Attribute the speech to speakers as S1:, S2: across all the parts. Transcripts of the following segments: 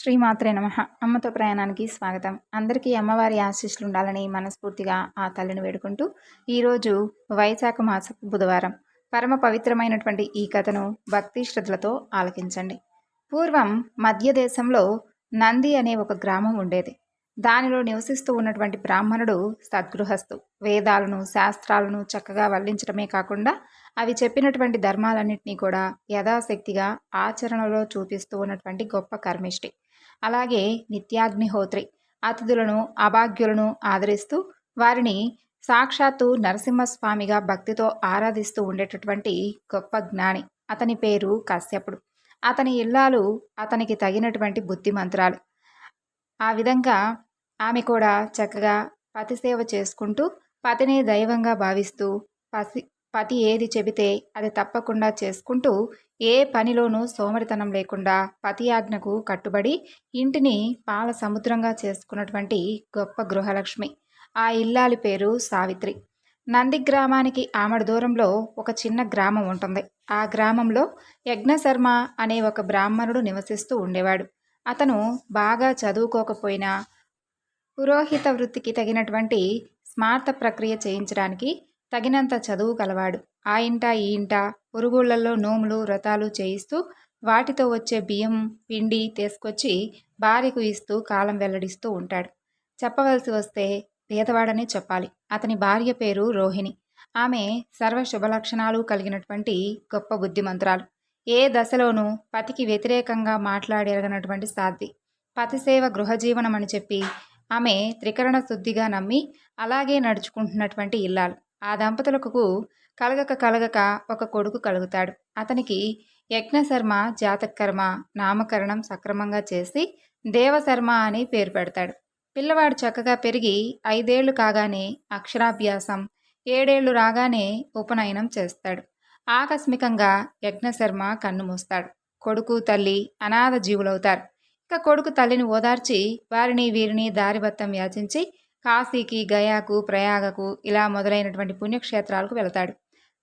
S1: శ్రీమాత్రే నమ. అమ్మతో ప్రయాణానికి స్వాగతం. అందరికీ అమ్మవారి ఆశీస్సులు ఉండాలని మనస్ఫూర్తిగా ఆ తల్లిని వేడుకుంటూ ఈరోజు వైశాఖ మాస బుధవారం. పరమ పవిత్రమైనటువంటి ఈ కథను భక్తి శ్రద్ధలతో ఆలకించండి. పూర్వం మధ్య దేశంలో నంది అనే ఒక గ్రామం ఉండేది. దానిలో నివసిస్తూ ఉన్నటువంటి బ్రాహ్మణుడు సద్గృహస్థు. వేదాలను శాస్త్రాలను చక్కగా వల్లించడమే కాకుండా అవి చెప్పినటువంటి ధర్మాలన్నింటినీ కూడా యథాశక్తిగా ఆచరణలో చూపిస్తూ ఉన్నటువంటి గొప్ప కర్మిష్టి. అలాగే నిత్యాగ్నిహోత్రి అతిథులను అభాగ్యులను ఆదరిస్తూ వారిని సాక్షాత్తు నరసింహస్వామిగా భక్తితో ఆరాధిస్తూ ఉండేటటువంటి గొప్ప జ్ఞాని. అతని పేరు కశ్యపుడు. అతని ఇల్లాలు అతనికి తగినటువంటి బుద్ధిమంత్రాలు ఆ విధంగా ఆమె కూడా చక్కగా పతి సేవ చేసుకుంటూ పతిని దైవంగా భావిస్తూ పసి పతి ఏది చెబితే అది తప్పకుండా చేసుకుంటూ ఏ పనిలోనూ సోమరితనం లేకుండా పతి ఆజ్ఞకు కట్టుబడి ఇంటిని పాల సముద్రంగా చేసుకున్నటువంటి గొప్ప గృహలక్ష్మి. ఆ ఇల్లాలి పేరు సావిత్రి. నంది గ్రామానికి ఆమడ దూరంలో ఒక చిన్న గ్రామం ఉంటుంది. ఆ గ్రామంలో యజ్ఞశర్మ అనే ఒక బ్రాహ్మణుడు నివసిస్తూ ఉండేవాడు. అతను బాగా చదువుకోకపోయినా పురోహిత వృత్తికి తగినటువంటి స్మార్త ప్రక్రియ చేయించడానికి తగినంత చదువు కలవాడు. ఆ ఇంట ఈ ఇంట పురుగుళ్ళలో నోములు వ్రతాలు చేయిస్తూ వాటితో వచ్చే బియ్యం పిండి తీసుకొచ్చి భార్యకు ఇస్తూ కాలం వెల్లడిస్తూ ఉంటాడు. చెప్పవలసి వస్తే పేదవాడనే చెప్పాలి. అతని భార్య పేరు రోహిణి. ఆమె సర్వ శుభలక్షణాలు కలిగినటువంటి గొప్ప బుద్ధిమంతురాలు. ఏ దశలోనూ పతికి వ్యతిరేకంగా మాట్లాడెరగనటువంటి సాధ్వి. పతిసేవ గృహజీవనం అని చెప్పి ఆమె త్రికరణ శుద్ధిగా నమ్మి అలాగే నడుచుకుంటున్నటువంటి ఇల్లాలు. ఆ దంపతులకు కలగక కలగక ఒక కొడుకు కలుగుతాడు. అతనికి యజ్ఞశర్మ జాతకర్మ నామకరణం సక్రమంగా చేసి దేవశర్మ అని పేరు పెడతాడు. పిల్లవాడు చక్కగా పెరిగి ఐదేళ్ళు కాగానే అక్షరాభ్యాసం ఏడేళ్ళు రాగానే ఉపనయనం చేస్తాడు. ఆకస్మికంగా యజ్ఞశర్మ కన్ను మూస్తాడు. కొడుకు తల్లి అనాథ జీవులవుతారు. ఇక కొడుకు తల్లిని ఓదార్చి వారిని వీరిని దారిబత్తం యాచించి కాశీకి గయాకు ప్రయాగకు ఇలా మొదలైనటువంటి పుణ్యక్షేత్రాలకు వెళతాడు.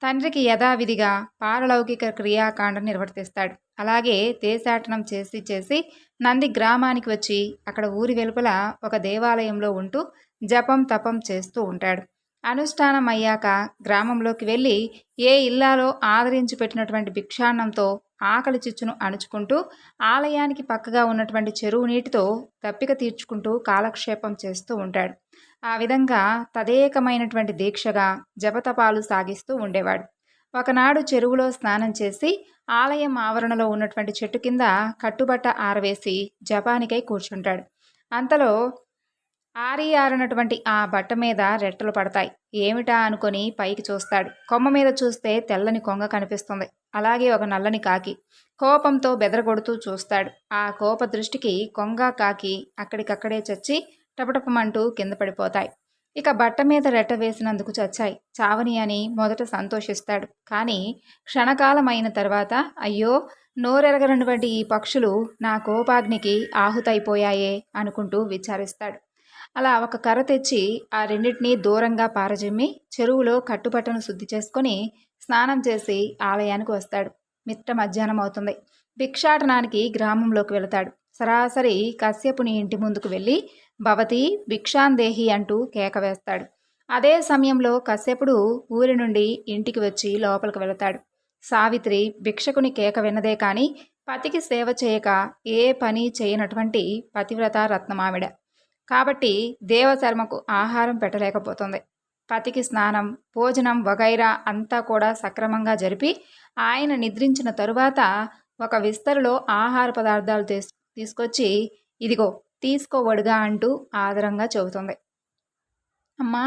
S1: తండ్రికి యథావిధిగా పారలౌకిక క్రియాకాండ నిర్వర్తిస్తాడు. అలాగే దేశాటనం చేసి చేసి నంది గ్రామానికి వచ్చి అక్కడ ఊరి వెలుపల ఒక దేవాలయంలో ఉంటూ జపం తపం చేస్తూ ఉంటాడు. అనుష్ఠానం అయ్యాక గ్రామంలోకి వెళ్ళి ఏ ఇల్లాలో ఆదరించి పెట్టినటువంటి భిక్షాన్నంతో ఆకలి చిచ్చును అణుచుకుంటూ ఆలయానికి పక్కగా ఉన్నటువంటి చెరువు నీటితో తప్పిక తీర్చుకుంటూ కాలక్షేపం చేస్తూ ఉంటాడు. ఆ విధంగా తదేకమైనటువంటి దీక్షగా జపతపాలు సాగిస్తూ ఉండేవాడు. ఒకనాడు చెరువులో స్నానం చేసి ఆలయం ఆవరణలో ఉన్నటువంటి చెట్టు కింద కట్టుబట్ట ఆరవేసి జపానికై కూర్చుంటాడు. అంతలో ఆరి ఆరినటువంటి ఆ బట్ట మీద రెట్టలు పడతాయి. ఏమిటా అనుకొని పైకి చూస్తాడు. కొమ్మ మీద చూస్తే తెల్లని కొంగ కనిపిస్తుంది. అలాగే ఒక నల్లని కాకి. కోపంతో బెదరగొడుతూ చూస్తాడు. ఆ కోప దృష్టికి కొంగ కాకి అక్కడికక్కడే చచ్చి టపటపమంటూ కింద పడిపోతాయి. ఇక బట్ట మీద రెట్ట వేసినందుకు చచ్చాయి. చావని అని మొదట సంతోషిస్తాడు. కానీ క్షణకాలం అయిన తర్వాత అయ్యో నోరెరగనటువంటి ఈ పక్షులు నా కోపాగ్నికి ఆహుతైపోయాయే అనుకుంటూ విచారిస్తాడు. అలా ఒక కర్ర తెచ్చి ఆ రెండింటినీ దూరంగా పారజిమ్మి చెరువులో కట్టుబట్టను శుద్ధి చేసుకొని స్నానం చేసి ఆలయానికి వస్తాడు. మిట్ట మధ్యాహ్నం అవుతుంది భిక్షాటనానికి గ్రామంలోకి వెళతాడు. సరాసరి కశ్యపుని ఇంటి ముందుకు వెళ్ళి భవతి భిక్షాందేహి అంటూ కేక వేస్తాడు. అదే సమయంలో కశ్యపుడు ఊరి నుండి ఇంటికి వచ్చి లోపలికి వెళతాడు. సావిత్రి భిక్షకుని కేక విన్నదే కానీ పతికి సేవ చేయక ఏ పని చేయనటువంటి పతివ్రత రత్నమావిడ. కాబట్టి దేవశర్మకు ఆహారం పెట్టలేకపోతుంది. పతికి స్నానం భోజనం వగైరా అంతా కూడా సక్రమంగా జరిపి ఆయన నిద్రించిన తరువాత ఒక విస్తరులో ఆహార పదార్థాలు తీసుకొచ్చి ఇదిగో తీసుకోవడుగా అంటూ ఆదరంగా చెబుతుంది. అమ్మా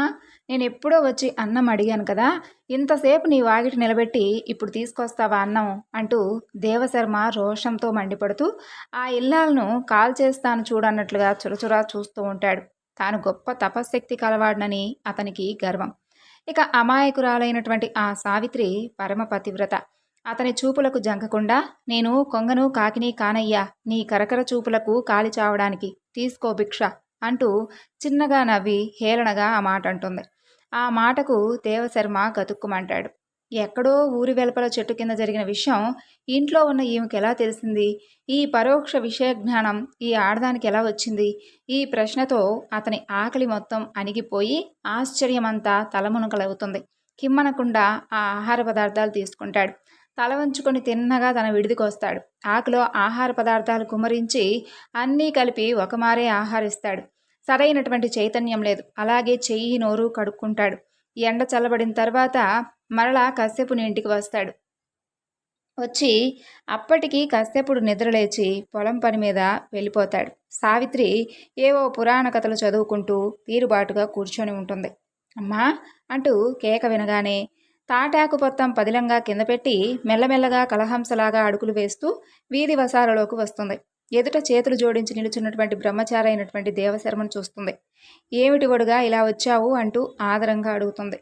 S1: నేను ఎప్పుడో వచ్చి అన్నం అడిగాను కదా ఇంతసేపు నీ వాగిటి నిలబెట్టి ఇప్పుడు తీసుకొస్తావా అన్నం అంటూ దేవశర్మ రోషంతో మండిపడుతూ ఆ ఇల్లాలను కాల్ చేస్తాను చూడన్నట్లుగా చురచురా చూస్తూ ఉంటాడు. తాను గొప్ప తపశ్శక్తి కలవాడనని అతనికి గర్వం. ఇక అమాయకురాలైనటువంటి ఆ సావిత్రి పరమ పతివ్రత. అతని చూపులకు జంకకుండా నేను కొంగను కాకిని కానయ్యా నీ కరకర చూపులకు కాలి చావడానికి తీసుకో భిక్ష అంటూ చిన్నగా నవ్వి హేళనగా ఆ మాట అంటుంది. ఆ మాటకు దేవశర్మ గతుక్కుమంటాడు. ఎక్కడో ఊరి వెలుపల చెట్టు కింద జరిగిన విషయం ఇంట్లో ఉన్న ఈమెకి ఎలా తెలిసింది? ఈ పరోక్ష విషయ జ్ఞానం ఈ ఆడదానికి ఎలా వచ్చింది? ఈ ప్రశ్నతో అతని ఆకలి మొత్తం అణిగిపోయి ఆశ్చర్యమంతా తలమునకలవుతుంది. కిమ్మనకుండా ఆ ఆహార పదార్థాలు తీసుకుంటాడు. తల వంచుకొని తిన్నగా తన విడిదికి వస్తాడు ఆకులో ఆహార పదార్థాలు కుమరించి అన్నీ కలిపి ఒకమారే ఆహారిస్తాడు. సరైనటువంటి చైతన్యం లేదు. అలాగే చెయ్యి నోరు కడుక్కుంటాడు. ఎండ చల్లబడిన తర్వాత మరలా కశ్యపుని ఇంటికి వస్తాడు. వచ్చి అప్పటికి కశ్యపుడు నిద్రలేచి పొలం పని మీద వెళ్ళిపోతాడు. సావిత్రి ఏవో పురాణ కథలు చదువుకుంటూ తీరుబాటుగా కూర్చొని ఉంటుంది. అమ్మా అంటూ కేక వినగానే తాటాకు పొత్తం పదిలంగా కింద పెట్టి మెల్లమెల్లగా కలహంసలాగా అడుగులు వేస్తూ వీధి వసాలలోకి వస్తుంది. ఎదుట చేతులు జోడించి నిలుచున్నటువంటి బ్రహ్మచారి అయినటువంటి దేవశర్మను చూస్తుంది. ఏమిటి ఒడుగా ఇలా వచ్చావు అంటూ ఆదరంగా అడుగుతుంది.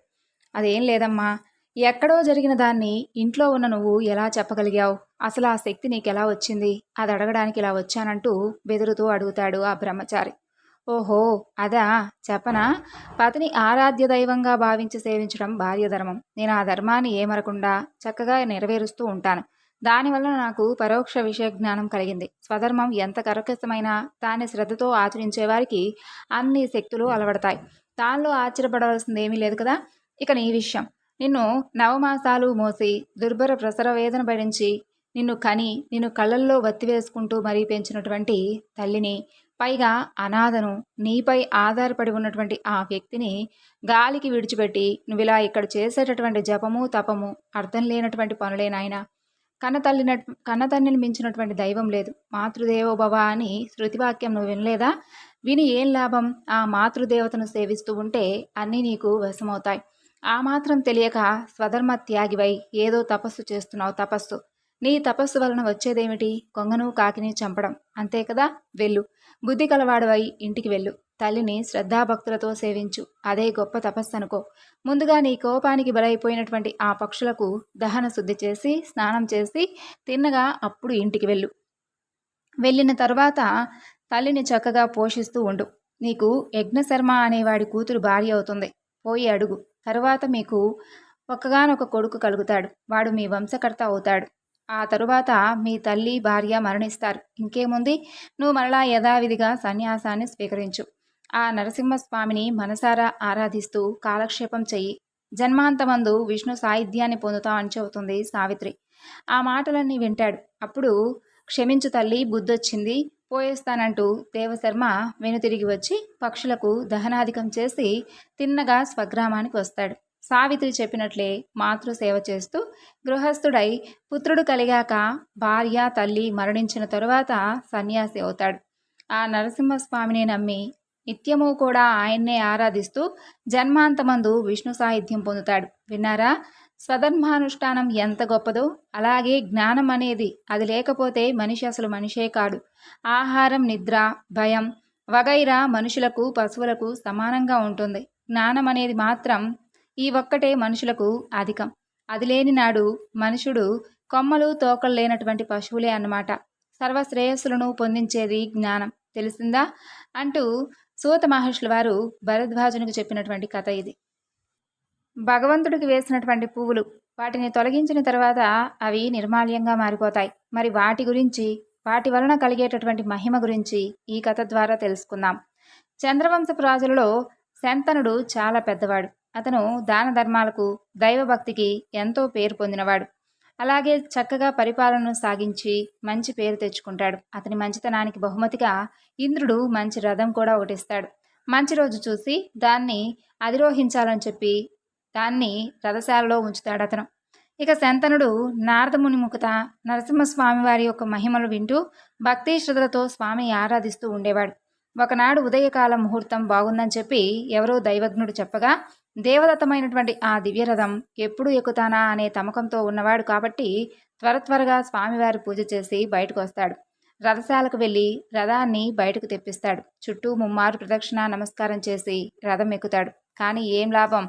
S1: అదేం లేదమ్మా ఎక్కడో జరిగిన దాన్ని ఇంట్లో ఉన్న నువ్వు ఎలా చెప్పగలిగావు? అసలు ఆ శక్తి నీకెలా వచ్చింది? అది అడగడానికి ఇలా వచ్చానంటూ బెదురుతూ అడుగుతాడు ఆ బ్రహ్మచారి. ఓహో అదా? చెప్పనా? పతిని ఆరాధ్య దైవంగా భావించి సేవించడం భార్య ధర్మం. నేను ఆ ధర్మాన్ని ఏమరకుండా చక్కగా నెరవేరుస్తూ ఉంటాను. దానివల్ల నాకు పరోక్ష విషయ జ్ఞానం కలిగింది. స్వధర్మం ఎంత కరకసమైనా దాన్ని శ్రద్ధతో ఆచరించే వారికి అన్ని శక్తులు అలవడతాయి. దానిలో ఆశ్చర్యపడవలసింది ఏమీ లేదు కదా? ఇక నీ విషయం. నిన్ను నవమాసాలు మోసి దుర్భర ప్రసర వేదన భరించి నిన్ను కని నిన్ను కళ్ళల్లో వత్తివేసుకుంటూ మరీ పెంచినటువంటి తల్లిని పైగా అనాథను నీపై ఆధారపడి ఉన్నటువంటి ఆ వ్యక్తిని గాలికి విడిచిపెట్టి నువ్వు ఇలా ఇక్కడ చేసేటటువంటి జపము తపము అర్థం లేనటువంటి పనులేనాయనా కన్నతల్లిన కన్నతల్లిని మించినటువంటి దైవం లేదు. మాతృదేవోభవ అని శృతివాక్యం నువ్వు వినలేదా? విని ఏం లాభం? ఆ మాతృదేవతను సేవిస్తూ ఉంటే అన్నీ నీకు వశమవుతాయి. ఆ మాత్రం తెలియక స్వధర్మ త్యాగివై ఏదో తపస్సు చేస్తున్నావు తపస్సు. నీ తపస్సు వలన వచ్చేదేమిటి? కొంగను కాకిని చంపడం. అంతే కదా? వెళ్ళు. బుద్ధి కలవాడవై ఇంటికి వెళ్ళు. తల్లిని శ్రద్ధాభక్తులతో సేవించు. అదే గొప్ప తపస్సు అనుకో ముందుగా నీ కోపానికి బలైపోయినటువంటి ఆ పక్షులకు దహన శుద్ధి చేసి స్నానం చేసి తిన్నగా అప్పుడు ఇంటికి వెళ్ళు. వెళ్ళిన తర్వాత తల్లిని చక్కగా పోషిస్తూ ఉండు. నీకు యజ్ఞశర్మ అనేవాడి కూతురు భార్య అవుతుంది. పోయి అడుగు. తరువాత మీకు ఒక్కగానొక కొడుకు కలుగుతాడు. వాడు మీ వంశకర్త అవుతాడు. ఆ తరువాత మీ తల్లి భార్య మరణిస్తారు. ఇంకేముంది? నువ్వు మరలా యథావిధిగా సన్యాసాన్ని స్వీకరించు. ఆ నరసింహస్వామిని మనసారా ఆరాధిస్తూ కాలక్షేపం చెయ్యి. జన్మాంతమందు విష్ణు సాహిత్యాన్ని పొందుతామని చెబుతుంది సావిత్రి. ఆ మాటలన్నీ వింటాడు. అప్పుడు క్షమించు తల్లి బుద్ధొచ్చింది. పోయేస్తానంటూ దేవశర్మ వెనుతిరిగి వచ్చి పక్షులకు దహనాధికం చేసి తిన్నగా స్వగ్రామానికి వస్తాడు. సావిత్రి చెప్పినట్లే మాతృసేవ చేస్తూ గృహస్థుడై పుత్రుడు కలిగాక భార్య తల్లి మరణించిన తరువాత సన్యాసి అవుతాడు. ఆ నరసింహస్వామిని నమ్మి నిత్యము కూడా ఆయన్నే ఆరాధిస్తూ జన్మాంతమందు విష్ణు సాహిత్యం పొందుతాడు. విన్నారా? స్వధర్మానుష్ఠానం ఎంత గొప్పదో అలాగే జ్ఞానం అనేది అది లేకపోతే మనిషి అసలు మనిషే కాడు. ఆహారం నిద్ర భయం వగైరా మనుషులకు పశువులకు సమానంగా ఉంటుంది. జ్ఞానం అనేది మాత్రం ఈ ఒక్కటే మనుషులకు అధికం. అది లేని నాడు మనుషుడు కొమ్మలు తోకలు లేనటువంటి పశువులే అన్నమాట. సర్వశ్రేయస్సులను పొందించేది జ్ఞానం. తెలిసిందా? అంటూ సూత మహర్షుల వారు భరద్వాజునికి చెప్పినటువంటి కథ ఇది. భగవంతుడికి వేసినటువంటి పువ్వులు వాటిని తొలగించిన తర్వాత అవి నిర్మాల్యంగా మారిపోతాయి. మరి వాటి గురించి వాటి వలన కలిగేటటువంటి మహిమ గురించి ఈ కథ ద్వారా తెలుసుకుందాం. చంద్రవంశపు రాజులలో శంతనుడు చాలా పెద్దవాడు. అతను దాన ధర్మాలకు దైవభక్తికి ఎంతో పేరు పొందినవాడు. అలాగే చక్కగా పరిపాలనను సాగించి మంచి పేరు తెచ్చుకుంటాడు. అతని మంచితనానికి బహుమతిగా ఇంద్రుడు మంచి రథం కూడా ఒకటిస్తాడు. మంచి రోజు చూసి దాన్ని అధిరోహించాలని చెప్పి దాన్ని రథశాలలో ఉంచుతాడు అతను. ఇక శంతనుడు నారదముని ముఖత నరసింహస్వామి వారి యొక్క మహిమలు వింటూ భక్తి శ్రద్ధలతో స్వామిని ఆరాధిస్తూ ఉండేవాడు. ఒకనాడు ఉదయకాల ముహూర్తం బాగుందని చెప్పి ఎవరో దైవజ్ఞుడు చెప్పగా దేవదత్తమైనటువంటి ఆ దివ్యరథం ఎప్పుడు ఎక్కుతానా అనే తమకంతో ఉన్నవాడు కాబట్టి త్వర త్వరగా స్వామివారి పూజ చేసి బయటకు వస్తాడు రథశాలకు వెళ్ళి రథాన్ని బయటకు తెప్పిస్తాడు. చుట్టూ ముమ్మారు ప్రదక్షిణ నమస్కారం చేసి రథం ఎక్కుతాడు. కానీ ఏం లాభం?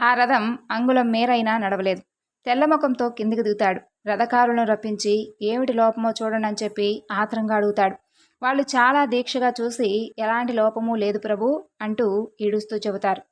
S1: ఆ రథం అంగుళం మేరైనా నడవలేదు. తెల్లముఖంతో కిందికి దిగుతాడు. రథకారులను రప్పించి ఏమిటి లోపమో చూడండి అని చెప్పి ఆత్రంగా అడుగుతాడు. వాళ్ళు చాలా దీక్షగా చూసి ఎలాంటి లోపము లేదు ప్రభు అంటూ ఈడుస్తూ చెబుతారు.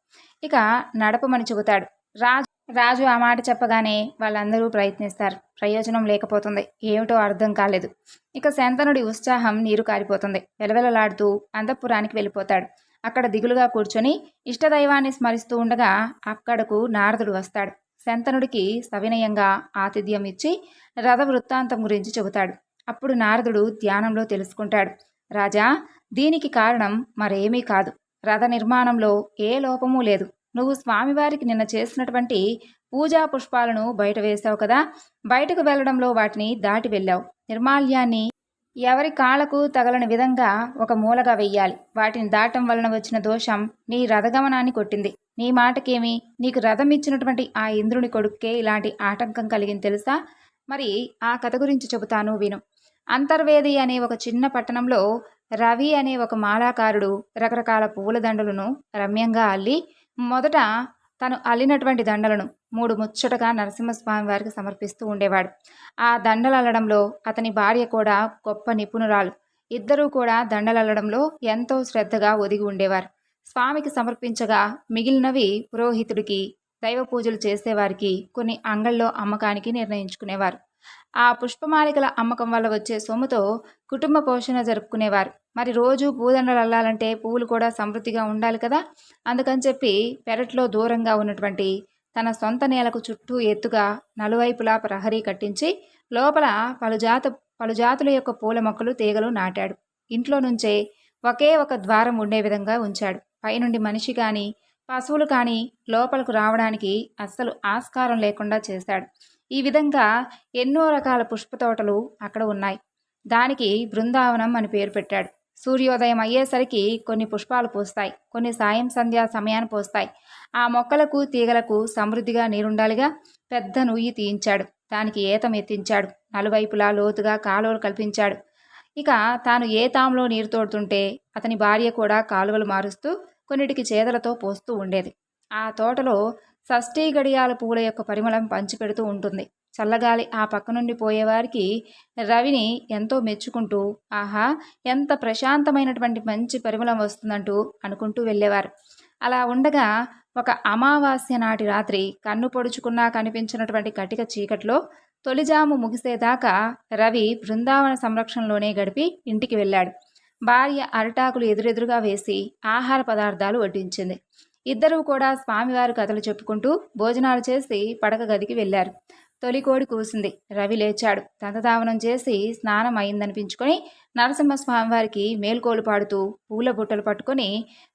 S1: ఇక నడపమని చెబుతాడు. రాజు రాజు ఆ మాట చెప్పగానే వాళ్ళందరూ ప్రయత్నిస్తారు. ప్రయోజనం లేకపోతుంది. ఏమిటో అర్థం కాలేదు. ఇక శంతనుడి ఉత్సాహం నీరు కారిపోతుంది. వెలవెలలాడుతూ అంతఃపురానికి వెళ్ళిపోతాడు. అక్కడ దిగులుగా కూర్చొని ఇష్టదైవాన్ని స్మరిస్తూ ఉండగా అక్కడకు నారదుడు వస్తాడు. శంతనుడికి సవినయంగా ఆతిథ్యం ఇచ్చి రథ వృత్తాంతం గురించి చెబుతాడు. అప్పుడు నారదుడు ధ్యానంలో తెలుసుకుంటాడు. రాజా దీనికి కారణం మరేమీ కాదు. రథ నిర్మాణంలో ఏ లోపమూ లేదు. నువ్వు స్వామివారికి నిన్న చేసినటువంటి పూజా పుష్పాలను బయట వేశావు కదా? బయటకు వెళ్ళడంలో వాటిని దాటి వెళ్ళావు. నిర్మాల్యాన్ని ఎవరి కాళ్ళకు తగలని విధంగా ఒక మూలగా వెయ్యాలి. వాటిని దాటం వలన వచ్చిన దోషం నీ రథగమనాన్ని కొట్టింది. నీ మాటకేమి? నీకు రథం ఇచ్చినటువంటి ఆ ఇంద్రుని కొడుక్కే ఇలాంటి ఆటంకం కలిగింది తెలుసా? మరి ఆ కథ గురించి చెబుతాను విను. అంతర్వేది అనే ఒక చిన్న పట్టణంలో రవి అనే ఒక మాలాకారుడు రకరకాల పూల దండలను రమ్యంగా అల్లి మొదట తను అల్లినటువంటి దండలను మూడు ముచ్చటగా నరసింహస్వామి వారికి సమర్పిస్తూ ఉండేవాడు. ఆ దండలు అల్లడంలో అతని భార్య కూడా గొప్ప నిపుణురాలు. ఇద్దరూ కూడా దండలు అల్లడంలో ఎంతో శ్రద్ధగా ఒదిగి ఉండేవారు. స్వామికి సమర్పించగా మిగిలినవి పురోహితుడికి దైవ పూజలు చేసేవారికి కొన్ని అంగళ్ళలో అమ్మకానికి నిర్ణయించుకునేవారు. ఆ పుష్పమాలికల అమ్మకం వల్ల వచ్చే సొమ్ముతో కుటుంబ పోషణ జరుపుకునేవారు. మరి రోజు పూదండలు అల్లాలంటే పువ్వులు కూడా సమృద్ధిగా ఉండాలి కదా? అందుకని చెప్పి పెరట్లో దూరంగా ఉన్నటువంటి తన సొంత నేలకు చుట్టూ ఎత్తుగా నలువైపులా ప్రహరీ కట్టించి లోపల పలుజాత పలుజాతుల యొక్క పూల మొక్కలు తీగలు నాటాడు. ఇంట్లో నుంచే ఒకే ఒక ద్వారం ఉండే విధంగా ఉంచాడు. పైనుండి మనిషి కానీ పశువులు కానీ లోపలకు రావడానికి అస్సలు ఆస్కారం లేకుండా చేశాడు. ఈ విధంగా ఎన్నో రకాల పుష్ప తోటలు అక్కడ ఉన్నాయి. దానికి బృందావనం అని పేరు పెట్టాడు. సూర్యోదయం అయ్యేసరికి కొన్ని పుష్పాలు పూస్తాయి. కొన్ని సాయం సంధ్యా సమయాన్ని పోస్తాయి. ఆ మొక్కలకు తీగలకు సమృద్ధిగా నీరుండాలిగా పెద్ద నుయ్యి తీయించాడు. దానికి ఏతం ఎత్తించాడు. నలువైపులా లోతుగా కాలువలు కల్పించాడు. ఇక తాను ఏ తాములో నీరు తోడుతుంటే అతని భార్య కూడా కాలువలు మారుస్తూ కొన్నిటికి చేదలతో పోస్తూ ఉండేది. ఆ తోటలో షష్ఠీ గడియాల పూల యొక్క పరిమళం పంచిపెడుతూ ఉంటుంది. చల్లగాలి ఆ పక్క నుండి పోయేవారికి రవిని ఎంతో మెచ్చుకుంటూ ఆహా ఎంత ప్రశాంతమైనటువంటి మంచి పరిమళం వస్తుందంటూ అనుకుంటూ వెళ్ళేవారు. అలా ఉండగా ఒక అమావాస్య నాటి రాత్రి కన్ను పొడుచుకున్నా కనిపించినటువంటి కటిక చీకట్లో తొలిజాము ముగిసేదాకా రవి బృందావన సంరక్షణలోనే గడిపి ఇంటికి వెళ్ళాడు. భార్య అరిటాకులు ఎదురెదురుగా వేసి ఆహార పదార్థాలు వడ్డించింది. ఇద్దరూ కూడా స్వామివారి కథలు చెప్పుకుంటూ భోజనాలు చేసి పడక గదికి వెళ్ళారు. తొలి కోడి కూసింది. రవి లేచాడు. దంతధావనం చేసి స్నానం అయిందనిపించుకొని నరసింహస్వామివారికి మేల్కోలు పాడుతూ పూల బుట్టలు పట్టుకొని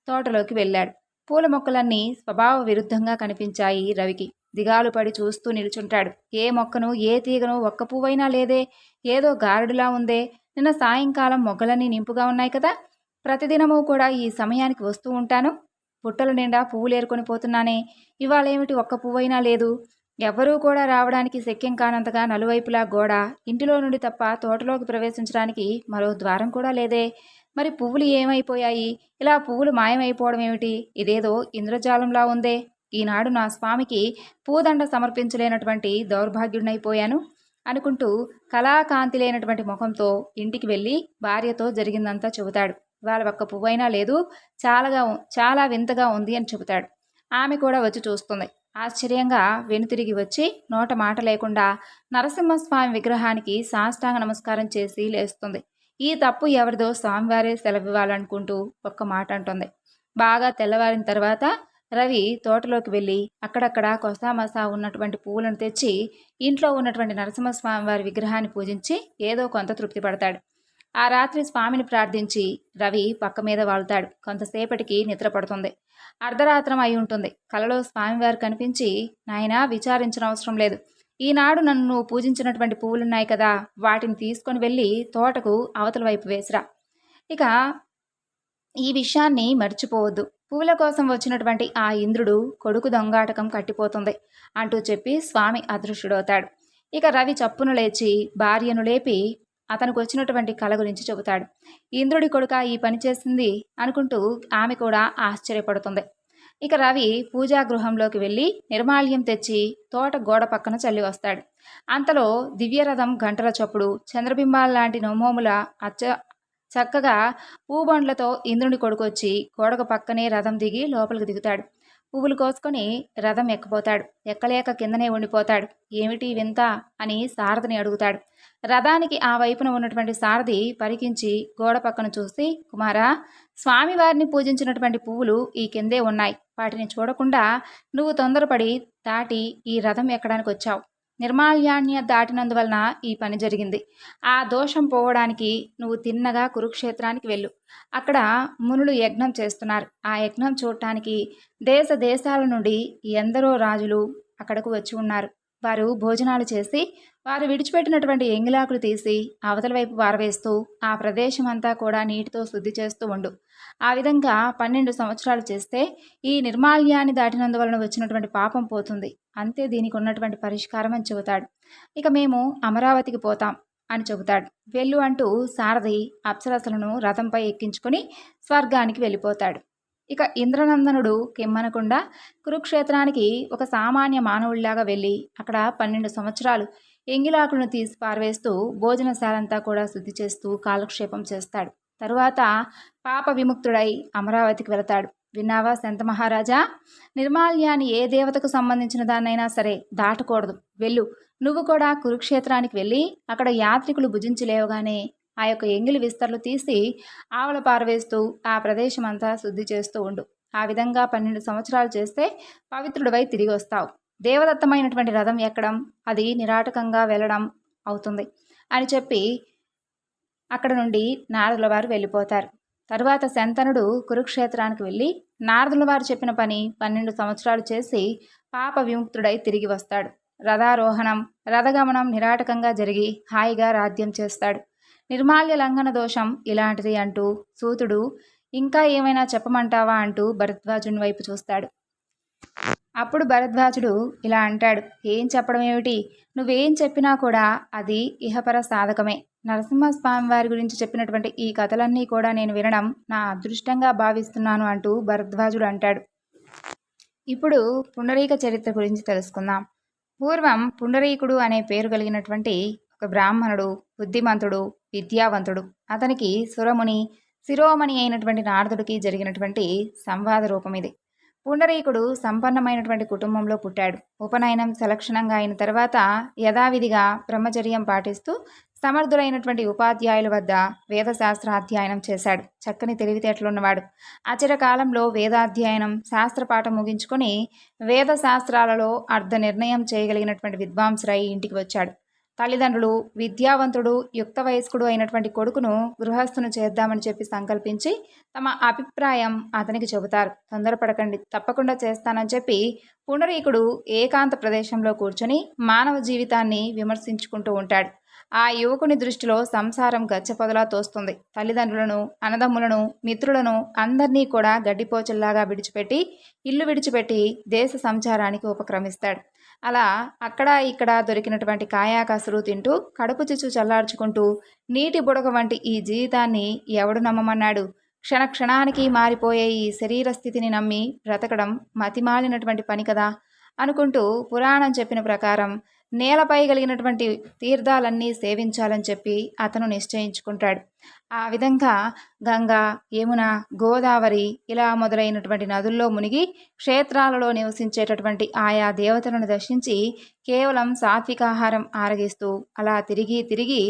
S1: తోటలోకి వెళ్ళాడు. పూల మొక్కలన్నీ స్వభావ విరుద్ధంగా కనిపించాయి రవికి. దిగాలు పడి చూస్తూ నిల్చుంటాడు. ఏ మొక్కను ఏ తీగను ఒక్క పువ్వైనా లేదే. ఏదో గారడులా ఉందే. నిన్న సాయంకాలం మొగ్గలన్నీ నింపుగా ఉన్నాయి కదా. ప్రతిదినము కూడా ఈ సమయానికి వస్తూ ఉంటాను. బుట్టల నిండా పువ్వులు ఏరుకొని పోతున్నానే. ఇవాళ ఏమిటి ఒక్క పువ్వైనా లేదు. ఎవ్వరూ కూడా రావడానికి శక్యం కానంతగా నలువైపులా గోడ ఇంటిలో నుండి తప్ప తోటలోకి ప్రవేశించడానికి మరో ద్వారం కూడా లేదే. మరి పువ్వులు ఏమైపోయాయి? ఇలా పువ్వులు మాయమైపోవడం ఏమిటి? ఇదేదో ఇంద్రజాలంలా ఉందే. ఈనాడు నా స్వామికి పూదండ సమర్పించలేనటువంటి దౌర్భాగ్యుడినైపోయాను. అనుకుంటూ కళాకాంతి లేనటువంటి ముఖంతో ఇంటికి వెళ్ళి భార్యతో జరిగిందంతా చెబుతాడు. వాళ్ళ ఒక్క పువ్వైనా లేదు చాలాగా చాలా వింతగా ఉంది అని చెబుతాడు. ఆమె కూడా వచ్చి చూస్తుంది. ఆశ్చర్యంగా వెనుతిరిగి వచ్చి నోట మాట లేకుండా నరసింహస్వామి విగ్రహానికి సాష్టాంగ నమస్కారం చేసి లేస్తుంది. ఈ తప్పు ఎవరిదో స్వామివారే సెలవివ్వాలనుకుంటూ ఒక్క మాట అంటుంది. బాగా తెల్లవారిన తర్వాత రవి తోటలోకి వెళ్ళి అక్కడక్కడ కొసామసా ఉన్నటువంటి పువ్వులను తెచ్చి ఇంట్లో ఉన్నటువంటి నరసింహస్వామి వారి విగ్రహాన్ని పూజించి ఏదో కొంత తృప్తి పడతాడు. ఆ రాత్రి స్వామిని ప్రార్థించి రవి పక్క మీద వాళ్తాడు. కొంతసేపటికి నిద్ర పడుతుంది అర్ధరాత్రం అయి ఉంటుంది. కలలో స్వామివారు కనిపించి నాయనా విచారించిన అవసరం లేదు. ఈనాడు నన్ను పూజించినటువంటి పువ్వులున్నాయి కదా వాటిని తీసుకొని వెళ్ళి తోటకు అవతల వైపు వేసిరా. ఇక ఈ విషయాన్ని మర్చిపోవద్దు. పూల కోసం వచ్చినటువంటి ఆ ఇంద్రుడు కొడుకు దొంగాటకం కట్టిపోతుంది అంటూ చెప్పి స్వామి అదృశ్యుడవుతాడు. ఇక రవి చప్పున లేచి భార్యను లేపి అతనికి వచ్చినటువంటి కళ గురించి చెబుతాడు. ఇంద్రుడి కొడుక ఈ పని చేసింది అనుకుంటూ ఆమె కూడా ఆశ్చర్యపడుతుంది. ఇక రవి పూజా గృహంలోకి వెళ్ళి నిర్మాల్యం తెచ్చి తోట గోడ పక్కన చల్లి వస్తాడు. అంతలో దివ్యరథం గంటల చప్పుడు చంద్రబింబాల లాంటి నోమోముల అచ్చ చక్కగా పూబండ్లతో ఇంద్రుని కొడుకొచ్చి గోడకు పక్కనే రథం దిగి లోపలికి దిగుతాడు. పువ్వులు కోసుకొని రథం ఎక్కబోతాడు ఎక్కలేక కిందనే ఉండిపోతాడు. ఏమిటి వింత? అని సారథిని అడుగుతాడు. రథానికి ఆ వైపున ఉన్నటువంటి సారథి పరికించి గోడ పక్కన చూసి కుమారా స్వామివారిని పూజించినటువంటి పువ్వులు ఈ కిందే ఉన్నాయి. వాటిని చూడకుండా నువ్వు తొందరపడి దాటి ఈ రథం ఎక్కడానికి వచ్చావు. నిర్మాల్యాణ్య దాటినందువలన ఈ పని జరిగింది. ఆ దోషం పోవడానికి నువ్వు తిన్నగా కురుక్షేత్రానికి వెళ్ళు. అక్కడ మునులు యజ్ఞం చేస్తున్నారు. ఆ యజ్ఞం చూడటానికి దేశ దేశాల నుండి ఎందరో రాజులు అక్కడకు వచ్చి ఉన్నారు. వారు భోజనాలు చేసి వారు విడిచిపెట్టినటువంటి ఎంగిలాకులు తీసి అవతల వైపు పారవేస్తూ ఆ ప్రదేశం అంతా కూడా నీటితో శుద్ధి చేస్తూ ఉండు. ఆ విధంగా పన్నెండు సంవత్సరాలు చేస్తే ఈ నిర్మాల్యాన్ని దాటినందువలన వచ్చినటువంటి పాపం పోతుంది. అంతే దీనికి ఉన్నటువంటి పరిష్కారం అని చెబుతాడు. ఇక మేము అమరావతికి పోతాం అని చెబుతాడు. వెళ్ళు అంటూ సారథి అప్సరసలను రథంపై ఎక్కించుకొని స్వర్గానికి వెళ్ళిపోతాడు. ఇక ఇంద్రనందనుడు కిమ్మనకుండా కురుక్షేత్రానికి ఒక సామాన్య మానవుడిలాగా వెళ్ళి అక్కడ పన్నెండు సంవత్సరాలు ఎంగిలాకులను తీసి పారవేస్తూ భోజనశాలంతా కూడా శుద్ధి చేస్తూ కాలక్షేపం చేస్తాడు. తరువాత పాప విముక్తుడై అమరావతికి వెళతాడు. విన్నావా శంత మహారాజా? నిర్మాల్యాన్ని ఏ దేవతకు సంబంధించిన దాన్నైనా సరే దాటకూడదు. వెళ్ళు. నువ్వు కూడా కురుక్షేత్రానికి వెళ్ళి అక్కడ యాత్రికులు భుజించలేవగానే ఆ యొక్క ఎంగిలి విస్తరలు తీసి ఆవల పారవేస్తూ ఆ ప్రదేశం అంతా శుద్ధి చేస్తూ ఉండు. ఆ విధంగా పన్నెండు సంవత్సరాలు చేస్తే పవిత్రుడివై తిరిగి వస్తావు. దేవదత్తమైనటువంటి రథం ఎక్కడం? అది నిరాటకంగా వెళ్ళడం అవుతుంది అని చెప్పి అక్కడ నుండి నారదుల వారు వెళ్ళిపోతారు. తరువాత శంతనుడు కురుక్షేత్రానికి వెళ్ళి నారదుల వారు చెప్పిన పని పన్నెండు సంవత్సరాలు చేసి పాప విముక్తుడై తిరిగి వస్తాడు. రథారోహణం రథగమనం నిరాటకంగా జరిగి హాయిగా రాజ్యం చేస్తాడు. నిర్మాల్య లంఘన దోషం ఇలాంటిది అంటూ సూతుడు ఇంకా ఏమైనా చెప్పమంటావా? అంటూ భరద్వాజుని వైపు చూస్తాడు. అప్పుడు భరద్వాజుడు ఇలా అంటాడు ఏం చెప్పడం ఏమిటి నువ్వేం చెప్పినా కూడా అది ఇహపర సాధకమే. నరసింహస్వామి వారి గురించి చెప్పినటువంటి ఈ కథలన్నీ కూడా నేను వినడం నా అదృష్టంగా భావిస్తున్నాను అంటూ భరద్వాజుడు అంటాడు. ఇప్పుడు పుండరీక చరిత్ర గురించి తెలుసుకుందాం. పూర్వం పుండరీకుడు అనే పేరు కలిగినటువంటి ఒక బ్రాహ్మణుడు బుద్ధిమంతుడు విద్యావంతుడు. అతనికి సురముని శిరోమణి అయినటువంటి నారదుడికి జరిగినటువంటి సంవాద రూపం ఇది. పుండరీకుడు సంపన్నమైనటువంటి కుటుంబంలో పుట్టాడు. ఉపనయనం సలక్షణంగా అయిన తర్వాత యథావిధిగా బ్రహ్మచర్యం పాటిస్తూ సమర్థులైనటువంటి ఉపాధ్యాయుల వద్ద వేదశాస్త్ర అధ్యయనం చేశాడు. చక్కని తెలివితేటలున్నవాడు అచిరకాలంలో వేదాధ్యయనం శాస్త్రపాఠం ముగించుకొని వేదశాస్త్రాలలో అర్ధ నిర్ణయం చేయగలిగినటువంటి విద్వాంసురై ఇంటికి వచ్చాడు. తల్లిదండ్రులు విద్యావంతుడు యుక్త వయస్కుడు అయినటువంటి కొడుకును గృహస్థును చేద్దామని చెప్పి సంకల్పించి తమ అభిప్రాయం అతనికి చెబుతారు. తొందరపడకండి. తప్పకుండా చేస్తానని చెప్పి పునరీకుడు ఏకాంత ప్రదేశంలో కూర్చొని మానవ జీవితాన్ని విమర్శించుకుంటూ ఉంటాడు. ఆ యువకుని దృష్టిలో సంసారం గచ్చపొదలా తోస్తుంది. తల్లిదండ్రులను అన్నదమ్ములను మిత్రులను అందరినీ కూడా గడ్డిపోచల్లాగా విడిచిపెట్టి ఇల్లు విడిచిపెట్టి దేశ సంచారానికి ఉపక్రమిస్తాడు. అలా అక్కడ ఇక్కడ దొరికినటువంటి కాయాకాసులు తింటూ కడుపు చిచ్చు చల్లార్చుకుంటూ నీటి బుడగ వంటి ఈ జీవితాన్ని ఎవడు నమ్మమన్నాడు? క్షణ క్షణానికి మారిపోయే ఈ శరీర స్థితిని నమ్మి బ్రతకడం మతిమాలినటువంటి పని కదా? అనుకుంటూ పురాణం చెప్పిన ప్రకారం నేలపై కలిగినటువంటి తీర్థాలన్నీ సేవించాలని చెప్పి అతను నిశ్చయించుకుంటాడు. ఆ విధంగా గంగా యమున గోదావరి ఇలా మొదలైనటువంటి నదుల్లో మునిగి క్షేత్రాలలో నివసించేటటువంటి ఆయా దేవతలను దర్శించి కేవలం సాత్వికాహారం ఆరగిస్తూ అలా తిరిగి తిరిగి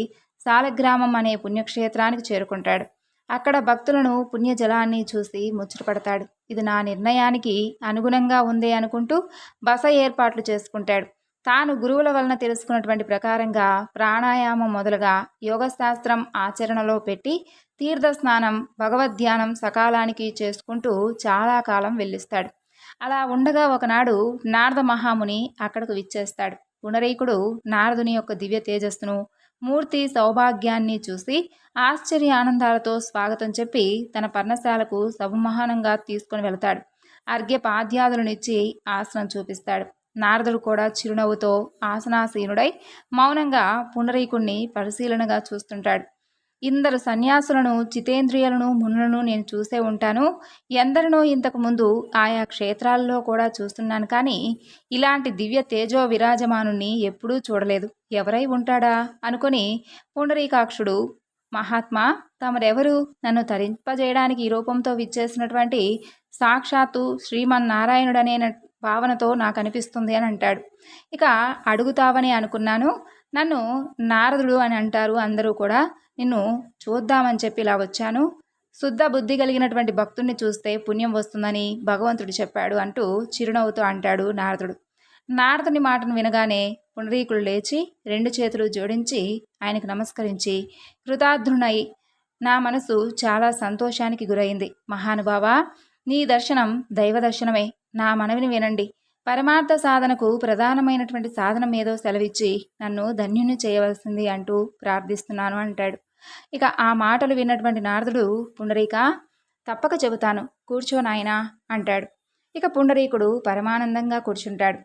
S1: సాలగ్రామం అనే పుణ్యక్షేత్రానికి చేరుకుంటాడు. అక్కడ భక్తులను పుణ్యజలాన్ని చూసి ముచ్చటపడతాడు. ఇది నా నిర్ణయానికి అనుగుణంగా ఉంది అనుకుంటూ బస ఏర్పాట్లు చేసుకుంటాడు. తాను గురువుల వలన తెలుసుకున్నటువంటి ప్రకారంగా ప్రాణాయామం మొదలుగా యోగశాస్త్రం ఆచరణలో పెట్టి తీర్థ స్నానం భగవద్ధ్యానం సకాలానికి చేసుకుంటూ చాలా కాలం వెళ్ళిస్తాడు. అలా ఉండగా ఒకనాడు నారద మహాముని అక్కడకు విచ్చేస్తాడు. పునరీకుడు నారదుని యొక్క దివ్య తేజస్సును మూర్తి సౌభాగ్యాన్ని చూసి ఆశ్చర్య ఆనందాలతో స్వాగతం చెప్పి తన పర్ణశాలకు సభమహానంగా తీసుకొని వెళతాడు. అర్ఘ్యపాద్యాదులనిచ్చి ఆసనం చూపిస్తాడు. నారదుడు కూడా చిరునవ్వుతో ఆసనాసీనుడై మౌనంగా పునరీకుణ్ణి పరిశీలనగా చూస్తుంటాడు. ఇందరు సన్యాసులను చితేంద్రియులను మునులను నేను చూసే ఉంటాను. ఎందరినో ఇంతకు ముందు ఆయా క్షేత్రాల్లో కూడా చూస్తున్నాను కానీ ఇలాంటి దివ్య తేజో విరాజమానుణ్ణి ఎప్పుడూ చూడలేదు. ఎవరై ఉంటాడా? అనుకొని పుండరీకాక్షుడు మహాత్మా తమరెవరు? నన్ను తరింపజేయడానికి ఈ రూపంతో విచ్చేసినటువంటి సాక్షాత్తు శ్రీమన్నారాయణుడనే భావనతో నాకు అనిపిస్తుంది అని అంటాడు. ఇక అడుగుతావని అనుకున్నాను. నన్ను నారదుడు అని అంటారు అందరూ కూడా. నిన్ను చూద్దామని చెప్పి ఇలా వచ్చాను. శుద్ధ బుద్ధి కలిగినటువంటి భక్తుడిని చూస్తే పుణ్యం వస్తుందని భగవంతుడు చెప్పాడు అంటూ చిరునవ్వుతో అంటాడు నారదుడు. నారదుని మాటను వినగానే పునరీకులు లేచి రెండు చేతులు జోడించి ఆయనకు నమస్కరించి కృతార్థునై నా మనసు చాలా సంతోషానికి గురైంది. మహానుభావ నీ దర్శనం దైవ దర్శనమే. నా మనవిని వినండి. పరమార్థ సాధనకు ప్రధానమైనటువంటి సాధనం ఏదో సెలవిచ్చి నన్ను ధన్యుని చేయవలసింది అంటూ ప్రార్థిస్తున్నాను అంటాడు. ఇక ఆ మాటలు విన్నటువంటి నారదుడు పుండరీక తప్పక చెబుతాను. కూర్చో నాయనా అంటాడు. ఇక పుండరీకుడు పరమానందంగా కూర్చుంటాడు.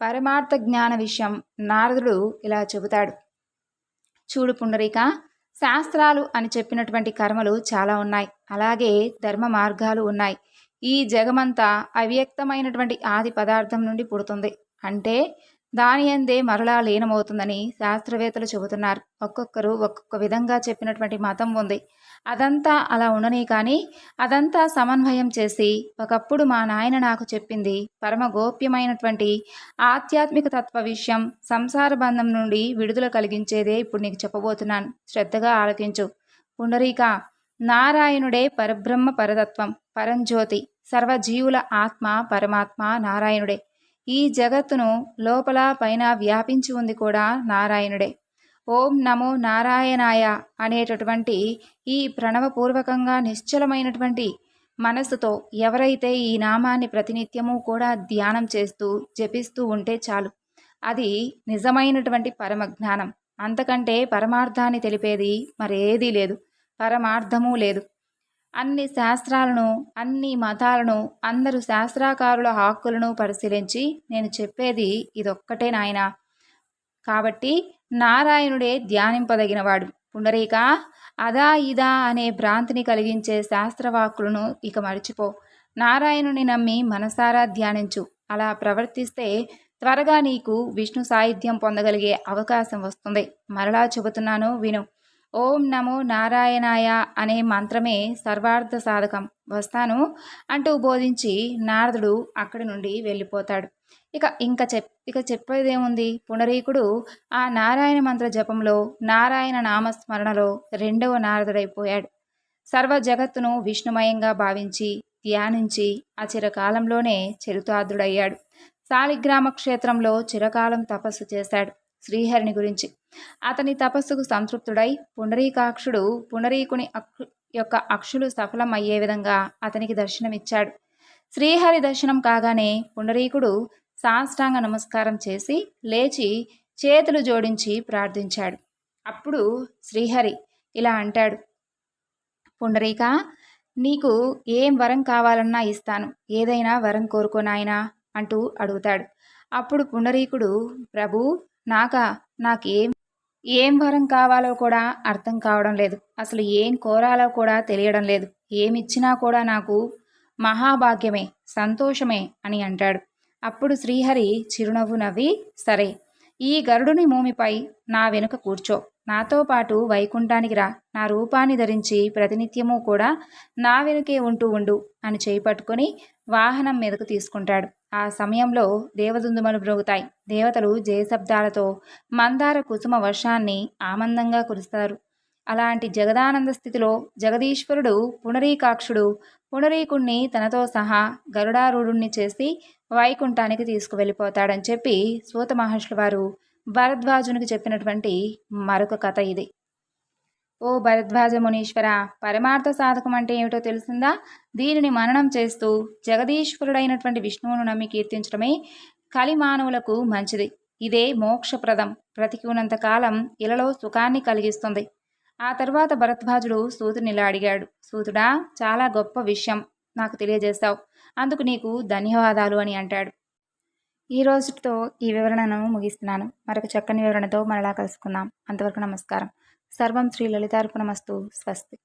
S1: పరమార్థ జ్ఞాన విషయం నారదుడు ఇలా చెబుతాడు. చూడు పుండరీక శాస్త్రాలు అని చెప్పినటువంటి కర్మలు చాలా ఉన్నాయి. అలాగే ధర్మ మార్గాలు ఉన్నాయి. ఈ జగమంతా అవ్యక్తమైనటువంటి ఆది పదార్థం నుండి పుడుతుంది. అంటే దాని అందే మరలా లీనమవుతుందని శాస్త్రవేత్తలు చెబుతున్నారు. ఒక్కొక్కరు ఒక్కొక్క విధంగా చెప్పినటువంటి మతం ఉంది. అదంతా అలా ఉండని కానీ అదంతా సమన్వయం చేసి ఒకప్పుడు మా నాయన నాకు చెప్పింది పరమ గోప్యమైనటువంటి ఆధ్యాత్మిక తత్వ విషయం సంసార బంధం నుండి విడుదల కలిగించేదే ఇప్పుడు నీకు చెప్పబోతున్నాను. శ్రద్ధగా ఆలకించు. పుండరీక నారాయణుడే పరబ్రహ్మ పరతత్వం పరంజ్యోతి సర్వజీవుల ఆత్మ పరమాత్మ నారాయణుడే. ఈ జగత్తును లోపల పైన వ్యాపించి ఉంది కూడా నారాయణుడే. ఓం నమో నారాయణాయ అనేటటువంటి ఈ ప్రణవపూర్వకంగా నిశ్చలమైనటువంటి మనస్సుతో ఎవరైతే ఈ నామాన్ని ప్రతినిత్యము కూడా ధ్యానం చేస్తూ జపిస్తూ ఉంటే చాలు. అది నిజమైనటువంటి పరమ జ్ఞానం అంతకంటే పరమార్థాన్ని తెలిపేది మరేదీ లేదు. పరమార్థము లేదు. అన్ని శాస్త్రాలను అన్ని మతాలను అందరు శాస్త్రాకారుల హక్కులను పరిశీలించి నేను చెప్పేది ఇదొక్కటే నాయన. కాబట్టి నారాయణుడే ధ్యానింపదగినవాడు. పుండరీక అదా ఇదా అనే భ్రాంతిని కలిగించే శాస్త్రవాక్కులను ఇక మర్చిపో. నారాయణుని నమ్మి మనసారా ధ్యానించు. అలా ప్రవర్తిస్తే త్వరగా నీకు విష్ణు సాహిత్యం పొందగలిగే అవకాశం వస్తుంది. మరలా చెబుతున్నాను విను. ఓం నమో నారాయణాయ అనే మంత్రమే సర్వార్థ సాధకం. వస్తాను అంటూ బోధించి నారదుడు అక్కడి నుండి వెళ్ళిపోతాడు. ఇక ఇంకా చెప్ ఇక చెప్పేదేముంది? పునరీకుడు ఆ నారాయణ మంత్ర జపంలో నారాయణ నామస్మరణలో రెండవ నారదుడైపోయాడు. సర్వ జగత్తును విష్ణుమయంగా భావించి ధ్యానించి ఆ చిరకాలంలోనే చరితార్థుడయ్యాడు. శాలిగ్రామ క్షేత్రంలో చిరకాలం తపస్సు చేశాడు. శ్రీహరిని గురించి. అతని తపస్సుకు సంతృప్తుడై పుండరీకాక్షుడు పుండరీకుని యొక్క అక్షులు సఫలం అయ్యే విధంగా అతనికి దర్శనమిచ్చాడు. శ్రీహరి దర్శనం కాగానే పునరీకుడు సాష్టాంగ నమస్కారం చేసి లేచి చేతులు జోడించి ప్రార్థించాడు. అప్పుడు శ్రీహరి ఇలా అంటాడు పుండరీక నీకు ఏం వరం కావాలన్నా ఇస్తాను. ఏదైనా వరం కోరుకోనాయనా అంటూ అడుగుతాడు. అప్పుడు పుండరీకుడు ప్రభు నాకా నాకేం ఏం వరం కావాలో కూడా అర్థం కావడం లేదు. అసలు ఏం కోరాలో కూడా తెలియడం లేదు. ఏమిచ్చినా కూడా నాకు మహాభాగ్యమే సంతోషమే అని అంటాడు. అప్పుడు శ్రీహరి చిరునవ్వు నవ్వి సరే ఈ గరుడుని భూమిపై నా వెనుక కూర్చో. నాతో పాటు వైకుంఠానికి రా. నా రూపాన్ని ధరించి ప్రతినిత్యము కూడా నా వెనుకే ఉంటూ ఉండు అని చేపట్టుకొని వాహనం మీదకు తీసుకుంటాడు. ఆ సమయంలో దేవదుందుమలు బ్రోగుతాయి. దేవతలు జయశబ్దాలతో మందార కుసుమ వర్షాన్ని ఆనందంగా కురుస్తారు. అలాంటి జగదానంద స్థితిలో జగదీశ్వరుడు పునరీకాక్షుడు పునరీకుణ్ణి తనతో సహా గరుడారూఢుణ్ణి చేసి వైకుంఠానికి తీసుకువెళ్ళిపోతాడని చెప్పి సూత మహర్షులు వారు భరద్వాజునికి చెప్పినటువంటి మరొక కథ ఇది. ఓ భరద్వాజ మునీశ్వర పరమార్థ సాధకం అంటే ఏమిటో తెలిసిందా? దీనిని మననం చేస్తూ జగదీశ్వరుడైనటువంటి విష్ణువును నమ్మి కీర్తించడమే కలిమానవులకు మంచిది. ఇదే మోక్షప్రదం. బ్రతికినంత కాలం ఇలలో సుఖాన్ని కలిగిస్తుంది. ఆ తర్వాత భరద్వాజుడు సూతుని ఇలా అడిగాడు. సూతుడా చాలా గొప్ప విషయం నాకు తెలియజేస్తావు అందుకు నీకు ధన్యవాదాలు అని అంటాడు. ఈ రోజుతో ఈ వివరణను ముగిస్తున్నాను. మరొక చక్కని వివరణతో మరలా కలుసుకుందాం. అంతవరకు నమస్కారం. సర్వం శ్రీ లలితార్పణమస్తు. స్వస్తి.